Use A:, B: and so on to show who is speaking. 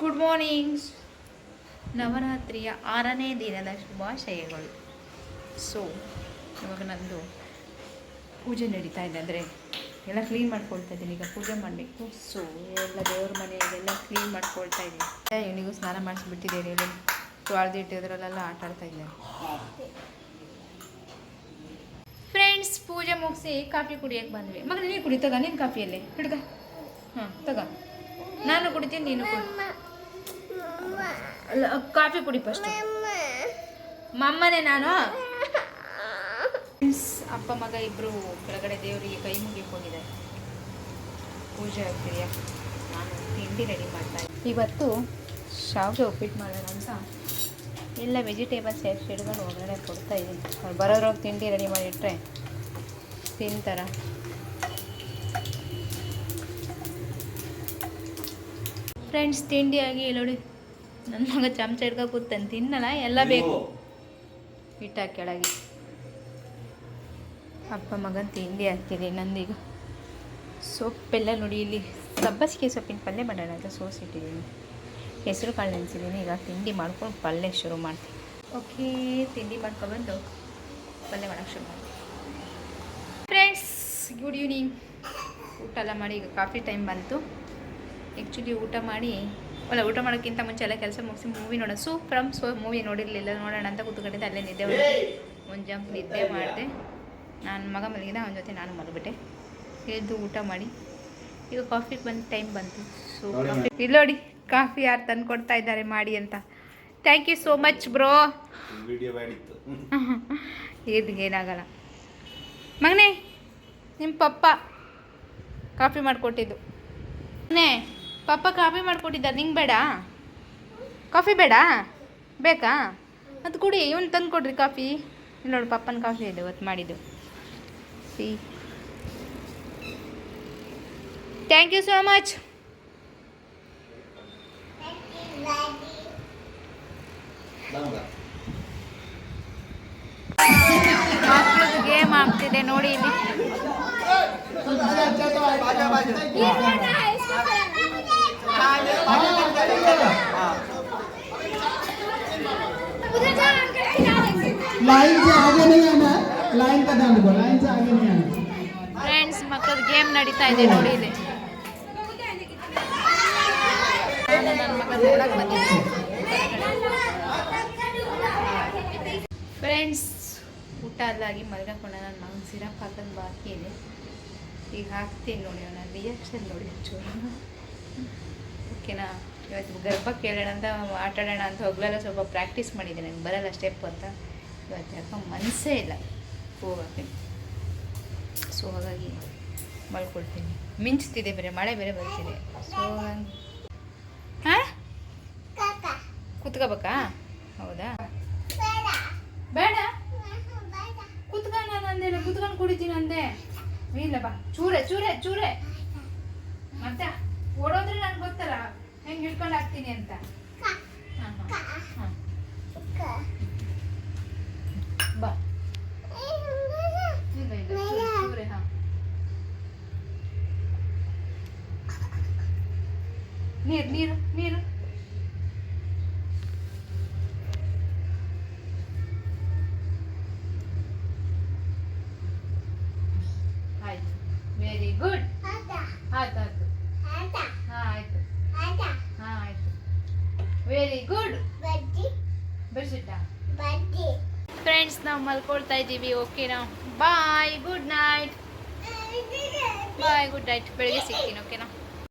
A: Good morning ನವರಾತ್ರಿಯ ಆರನೇ ದಿನದ ಶುಭಾಶಯಗಳು. ಸೊ ಇವಾಗ ನಂದು ಪೂಜೆ ನಡೀತಾ ಇದೆ ಅಂದರೆ ಎಲ್ಲ ಕ್ಲೀನ್ ಮಾಡ್ಕೊಳ್ತಾ ಇದ್ದೀನಿ. ಈಗ ಪೂಜೆ ಮಾಡಬೇಕು. ಸೊ ಎಲ್ಲ ದೇವ್ರ ಮನೆಯಲ್ಲೆಲ್ಲ ಕ್ಲೀನ್ ಮಾಡ್ಕೊಳ್ತಾ ಇದ್ದೀನಿ. ಇವನಿಗೂ ಸ್ನಾನ ಮಾಡಿಸ್ಬಿಟ್ಟಿದ್ದೀನಿ. ಇವನು ತೊಳೆದಿಟ್ಟಿದ್ರಲ್ಲೆಲ್ಲ ಆಟ ಆಡ್ತಾ ಇದ್ದೆ ಫ್ರೆಂಡ್ಸ್ ಪೂಜೆ ಮುಗಿಸಿ ಕಾಫಿ ಕುಡಿಯೋಕ್ಕೆ ಬಂದ್ವಿ. ಮಗ ನೀನು ಕುಡಿ, ತಗ ನಿನ್ನ ಕಾಫಿಯಲ್ಲಿ. ಹಿಡ್ಗ ಹಾಂ ತಗ. ನಾನು ಕುಡಿತೀನಿ ನೀನು ಕಾಫಿ ಕುಡಿ ಫಸ್ಟ್ ಮಮ್ಮನೆ ನಾನು? ಅಪ್ಪ ಮಗ ಇಬ್ರು ಕೆಳಗಡೆ ದೇವರಿಗೆ ಕೈ ಮುಗಿಯಕ್ಕೆ ಹೋಗಿದ್ದಾರೆ. ಪೂಜೆ ಆಗ್ತಿದೆಯಾ? ನಾನು ತಿಂಡಿ ರೆಡಿ ಮಾಡ್ತಾ ಇದ್ದೀನಿ. ಇವತ್ತು ಶಾವಿಗೆ ಉಪ್ಪಿಟ್ಟು ಮಾಡೋಣ ಅಂತ. ಎಲ್ಲ ವೆಜಿಟೇಬಲ್ಸ್ ಎಷ್ಟು ಹಿಡ್ಕೊಂಡು ಒಳಗಡೆ ಕೊಡ್ತಾ ಇದ್ದೀನಿ. ಅವ್ರು ಬರೋದ್ರೊಳಗೆ ತಿಂಡಿ ರೆಡಿ ಮಾಡಿಟ್ರೆ ತಿಂತಾರ? ಫ್ರೆಂಡ್ಸ್ ತಿಂಡಿಯಾಗಿ ನೋಡಿ ನನ್ನ ಮಗ ಚಮಚ ಹಿಡ್ಕೊ ಕೂತಂತ ತಿನ್ನಲ್ಲ ಎಲ್ಲ ಬೇಕು. ಇಟ್ಟ ಕೆಳಗೆ. ಅಪ್ಪ ಮಗನ ತಿಂಡಿ ಹಾಕ್ತೀನಿ ನಂದೀಗ. ಸೊಪ್ಪೆಲ್ಲ ನೋಡಿ ಇಲ್ಲಿ ಸಬ್ಬಸಿಗೆ ಸೊಪ್ಪಿನ ಪಲ್ಯ ಮಾಡೋಣ ಅಂತ ಸೋಸಿಟ್ಟಿದ್ದೀನಿ ಹೆಸರು ಕಾಳು ನೆನೆಸಿದ್ದೀನಿ ಈಗ ತಿಂಡಿ ಮಾಡ್ಕೊಂಡು ಪಲ್ಯ ಶುರು ಮಾಡ್ತೀನಿ. ಓಕೆ ತಿಂಡಿ ಮಾಡ್ಕೊಬಂದು ಪಲ್ಯ ಮಾಡೋಕ್ಕೆ ಶುರು ಮಾಡ್ತೀನಿ. ಫ್ರೆಂಡ್ಸ್ ಗುಡ್ ಈವ್ನಿಂಗ್ ಊಟ ಎಲ್ಲ ಮಾಡಿ ಈಗ ಕಾಫಿ ಟೈಮ್ ಬಂತು. ಆ್ಯಕ್ಚುಲಿ ಊಟ ಮಾಡಿ ಅಲ್ಲ ಊಟ ಮಾಡೋಕ್ಕಿಂತ ಮುಂಚೆ ಎಲ್ಲ ಕೆಲಸ ಮುಗಿಸಿ ಮೂವಿ ನೋಡೋಣ. ಸೂ ಫ್ರಮ್ ಸೋ ಮೂವಿ ನೋಡಿರಲಿಲ್ಲ ನೋಡೋಣ ಅಂತ ಕೂತ್ಕೊಂಡಿದ್ದೆ ಅಲ್ಲೇ ನಿದ್ದೆ ಒಂದು ಜಂಪ್ ನಿದ್ದೆ ಮಾಡಿದೆ. ನಾನು ಮಗ ಮಲಗಿದ ಅವನ ಜೊತೆ ನಾನು ಮಲಗಿಬಿಟ್ಟೆ. ಎದ್ದು ಊಟ ಮಾಡಿ. ಈಗ ಕಾಫಿ ಬಂದು ಟೈಮ್ ಬಂತು. ಸೊ ಕಾಫಿ ಇಲ್ಲಿ ನೋಡಿ ಕಾಫಿ ಯಾರು ತಂದು ಕೊಡ್ತಾ ಇದ್ದಾರೆ ಮಾಡಿ ಅಂತ. Thank you so
B: much bro
A: ಇದು ಏನಾಗಲ್ಲ. ಮಗನೇ ನಿಮ್ಮ ಪಪ್ಪ ಕಾಫಿ ಮಾಡಿಕೊಟ್ಟಿದ್ದು. ಮಗನೇ ಪಪ್ಪ ಕಾಫಿ ಮಾಡಿಕೊಟ್ಟಿದ್ದ ನಿಂಗೆ ಬೇಡ ಕಾಫಿ ಬೇಡ ಬೇಕಾ ಅದು ಕುಡಿ ಇವನು ತಂದು ಕೊಡ್ರಿ ಕಾಫಿ ನೋಡಿ ಪಪ್ಪನ ಕಾಫಿ ಇದೆ ಇವತ್ತು ಮಾಡಿದ್ದು C thank you so much coffee game ಆಗ್ತಿದೆ ನೋಡಿ ಇಲ್ಲಿ
C: लाइन से आगे नहीं आना है लाइन का ध्यान रखो लाइन से आगे नहीं आना
A: ಫ್ರೆಂಡ್ಸ್ ಮಕ್ಕಳದ್ದು ಗೇಮ್ ನಡೀತಾ ಇದೆ ನೋಡಿ ಇಲ್ಲಿ ನಾನು ನನ್ನ ಮಗ ನೋಡಕ್ ಬಂದಿದ್ದೆ ಫ್ರೆಂಡ್ಸ್ ಊಟ ಅಲ್ಲಾಗಿ ಮಲ್ಕೊಂಡ ನನ್ನ ಮಗನ ಸಿರಪ್ ಹಾಕೋದು ಬಾಕಿ ಇದೆ ಈಗ ಹಾಕ್ತೀನಿ ನೋಡಿ ಅವನ ರಿಯಾಕ್ಷನ್ ನೋಡಿ ಚೂರು ಓಕೆನಾ ಇವತ್ತು ಗರ್ಭ ಕೇಳೋಣ ಅಂತ ಆಟ ಆಡೋಣ ಅಂತ ಹೋಗ್ಲೆಲ್ಲ ಸ್ವಲ್ಪ ಪ್ರಾಕ್ಟೀಸ್ ಮಾಡಿದ್ದೆ ನನಗೆ ಬರಲ್ಲ ಸ್ಟೆಪ್ ಅಂತ ಮನಸ್ಸೇ ಇಲ್ಲ. ಹೋಗೋಕ್ಕೆ. ಸೊ ಹಾಗಾಗಿ ಮಲ್ಕೊಳ್ತೀನಿ. ಮಿಂಚ್ತಿದೆ ಬೇರೆ, ಮಳೆ ಬೇರೆ ಬರ್ತಿದೆ. ಸೊ ಹಾಂ? ಕುತ್ಕೋಬೇಕಾ? ಹೌದಾ? ಬೇಡ. ಕುತ್ಕೊಂಡು ನಾನು ಅಂದೆ ಕುತ್ಕೊಂಡು ಕುಡಿತೀನಿ ಅಂದೆ. ಇಲ್ಲ, ಬಾ. ಚೂರೆ ಚೂರೆ ಚೂರೆ. ಮತ್ತೆ? ಓಡೋದ್ರೆ ನಂಗೆ ಗೊತ್ತಲ್ಲ. ಹೆಂಗೆ ಹಿಡ್ಕೊಂಡು ಹಾಕ್ತೀನಿ ಅಂತ. ಹಾಂ ಹಾಂ ಹಾಂ. ಬಾ. ನೀರು ನೀರು ನೀರು. ಆಯ್ತು. ವೆರಿ ಗುಡ್ ಆಯ್ತು? ಆಯ್ತು ಹಾಂ ಆಯ್ತು. ಹಾ ಆಯ್ತು. Very good ಬೆಡ್ಶೀಟ? ಫ್ರೆಂಡ್ಸ್ ನಾವು ಮಲ್ಕೊಳ್ತಾ ಇದ್ದೀವಿ ಓಕೆನಾ bye good night bye good night ಬೆಳಗ್ಗೆ ಸಿಗ್ತೀನಿ ಓಕೆನಾ